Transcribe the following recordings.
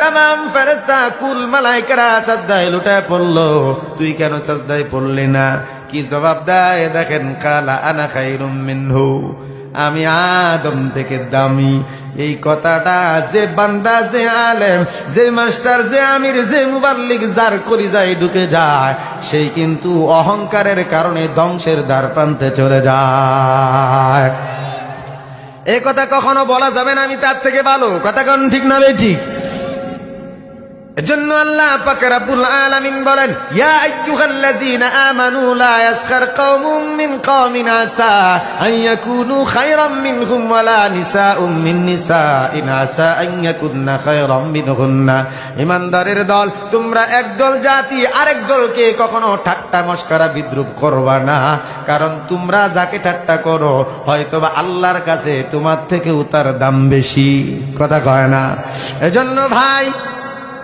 তামাম ফেরেস্তা কুল মালাইকারা সাজদায় লুটায় পড়ল। তুই কেন সাজদায় পড়লি না? কি জবাব দেয়? দেখেন, কালা আনা খাইরুম মিনহু। আমি আদম থেকে দামি। এই কথাটা যে বান্দা, যে আলেম, যে মাস্টার, যে আমির, যে মুবাল্লিক, যার করি যায় ঢুকে যায়, সেই কিন্তু অহংকারের কারণে ধ্বংসের দ্বার প্রান্তে চলে যায়। এ কথা কখনো বলা যাবে না আমি তার থেকে ভালো। কথা কোন ঠিক না ঠিক? এজন্য আল্লাহ পাক রাব্বুল আলামিন বলেন, ইয়া আইয়ুহাল্লাযীনা আমানু লা ইয়াসখার কওমুম মিন কওমিন আসা আন ইয়াকুনু খায়রাম মিনহুম ওয়া লা নিসাউম মিন নিসাইন আসা আন ইয়াকুননা খায়রাম মিনহুন্না। ইমানদারের দল, তোমরা একদল জাতি আরেক দলকে কখনো ঠাট্টা মস্করা বিদ্রুপ করবা না, কারণ তোমরা যাকে ঠাট্টা করো, হয়তোবা আল্লাহর কাছে তোমার থেকে তার দাম বেশি। কথা কয় না। এজন্য ভাই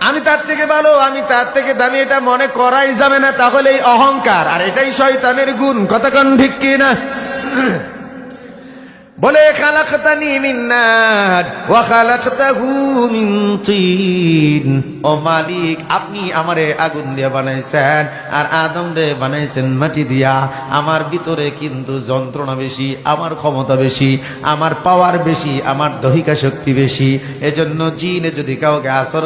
আমি তার থেকে ভালো, আমি তার থেকে দামি, এটা মনে করাই যাবে না, তাহলে এই অহংকার, আর এটাই শয়তানের গুণ কতক্ষণ ঠিক কি না বলে, খালাকতানি মিন মিন ও মালিক, আপনি আমারে আগুন দিয়ে বানাইছেন, আর আদম রে বানাইছেন মাটি দিয়া। আমার ভিতরে কিন্তু যন্ত্রণা বেশি, আমার ক্ষমতা বেশি, আমার পাওয়ার বেশি, আমার দহিকা শক্তি বেশি। এজন্য জিনে যদি কাউকে আসর